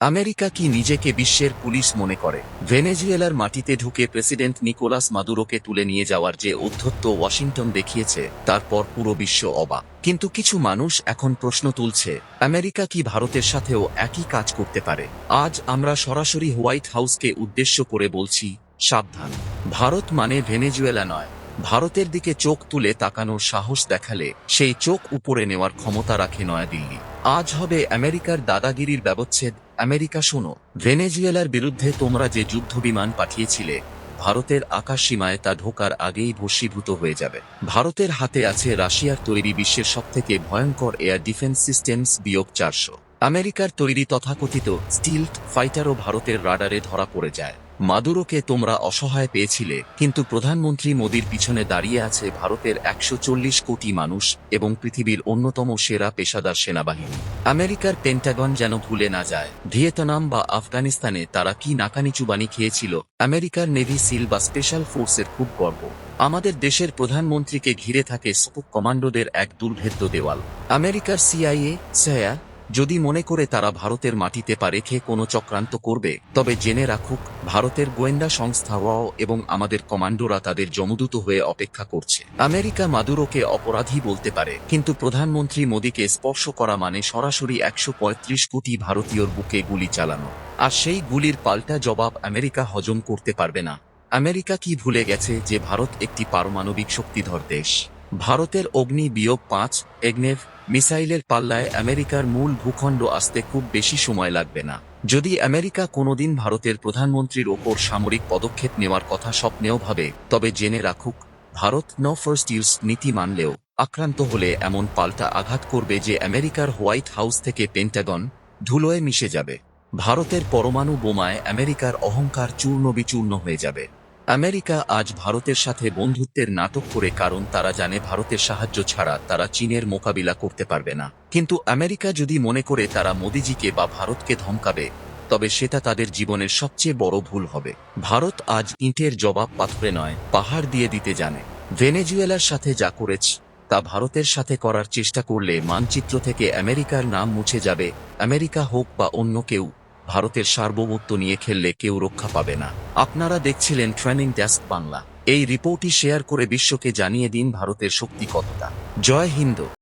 America কি নিজেকে বিশ্বের পুলিশ মনে করে? ভেনেজুয়েলার মাটিতে ঢুকে প্রেসিডেন্ট নিকোলাস মাদুরোকে তুলে নিয়ে যাওয়ার যে উদ্ধত্ত ওয়াশিংটন দেখিয়েছে তারপর পুরো বিশ্ব অবাক। কিন্তু কিছু মানুষ এখন প্রশ্ন তুলছে, আমেরিকা কি ভারতের সাথেও একই কাজ করতে পারে? আজ আমরা সরাসরি হোয়াইট হাউসকে উদ্দেশ্য করে বলছি, সাবধান। ভারত মানে ভেনেজুয়েলা নয়। ভারতের দিকে চোখ তুলে তাকানোর সাহস দেখালে, সেই চোখ উপরে নেওয়ার ক্ষমতা রাখে নয়াদিল্লি। আজ হবে আমেরিকার দাদাগিরির ব্যবচ্ছেদ আমেরিকা, শোনো। ভেনেজুয়েলার বিরুদ্ধে তোমরা যে যুদ্ধ বিমান পাঠিয়েছিলে, ভারতের আকাশ সীমায় তা ঢোকার আগেই ভস্মীভূত হয়ে যাবে। ভারতের হাতে আছে রাশিয়ার তৈরি বিশ্বের সবথেকে ভয়ঙ্কর এয়ার ডিফেন্স সিস্টেমস বিয়োগ চারশো। আমেরিকার তৈরি তথাকথিত স্টিল্ট ফাইটারও ভারতের রাডারে ধরা পড়ে যায়। মাদুরোকে তোমরা অসহায় পেয়েছিলে, কিন্তু প্রধানমন্ত্রী মোদীর পিছনে দাঁড়িয়ে আছে ভারতের একশো চল্লিশ কোটি মানুষ এবং পৃথিবীর অন্যতম সেরা পেশাদার সেনাবাহিনী। আমেরিকার পেন্টাগন যেন ভুলে না যায়, ভিয়েতনাম বা আফগানিস্তানে তারা কি নাকানি চুবানি খেয়েছিল, আমেরিকার নেভি সিল বা স্পেশাল ফোর্সের খুব গর্ব। আমাদের দেশের প্রধানমন্ত্রীকে ঘিরে থাকে স্পোক কমান্ডোদের এক দুর্ভেদ্য দেওয়াল। আমেরিকার সিআইএ, সেয়া যদি মনে করে তারা ভারতের মাটিতে পা রেখে কোনো চক্রান্ত করবে, তবে জেনে রাখুক, ভারতের গোয়েন্দা সংস্থা ওয়াও এবং আমাদের কমান্ডোরা তাদের জমদূত হয়ে অপেক্ষা করছে। আমেরিকা মাদুরোকে অপরাধী বলতে পারে, কিন্তু প্রধানমন্ত্রী মোদীকে স্পর্শ করা মানে সরাসরি একশো পঁয়ত্রিশ কোটি ভারতীয়র বুকে গুলি চালানো। আর সেই গুলির পাল্টা জবাব আমেরিকা হজম করতে পারবে না। আমেরিকা কি ভুলে গেছে যে ভারত একটি পারমাণবিক শক্তিধর দেশ? ভারতের অগ্নি বিয়োগ পাঁচ এগনেভ মিসাইলের পাল্লায় আমেরিকার মূল ভূখণ্ড আসতে খুব বেশি সময় লাগবে না। যদি আমেরিকা কোনোদিন ভারতের প্রধানমন্ত্রীর ওপর সামরিক পদক্ষেপ নেওয়ার কথা স্বপ্নেও ভাবে, তবে জেনে রাখুক, ভারত ন ফার্স্ট ইউজ নীতি মানলেও আক্রান্ত হলে এমন পাল্টা আঘাত করবে যে আমেরিকার হোয়াইট হাউস থেকে পেন্টাগন ধুলোয় মিশে যাবে। ভারতের পরমাণু বোমায় আমেরিকার অহংকার চূর্ণ বিচূর্ণ হয়ে যাবে। আমেরিকা আজ ভারতের সাথে বন্ধুত্বের নাটক করে কারণ তারা জানে ভারতের সাহায্য ছাড়া তারা চীনের মোকাবিলা করতে পারবে না। কিন্তু আমেরিকা যদি মনে করে তারা মোদিজিকে বা ভারতকে ধমকাবে, তবে সেটা তাদের জীবনের সবচেয়ে বড় ভুল হবে। ভারত আজ ইটের জবাব পাথরে নয়, পাহাড় দিয়ে দিতে জানে। ভেনেজুয়েলার সাথে যা করেছ, তা ভারতের সাথে করার চেষ্টা করলে মানচিত্র থেকে আমেরিকার নাম মুছে যাবে। আমেরিকা হোক বা অন্য কেউ ভারতের সার্বভৌমত্ব নিয়ে খেললে কেউ রক্ষা পাবে না। আপনারা দেখছিলেন ট্রেনিং ডেস্ক বাংলা এই রিপোর্টটি শেয়ার করে বিশ্বকে জানিয়ে দিন ভারতের শক্তি কতটা জয় হিন্দ।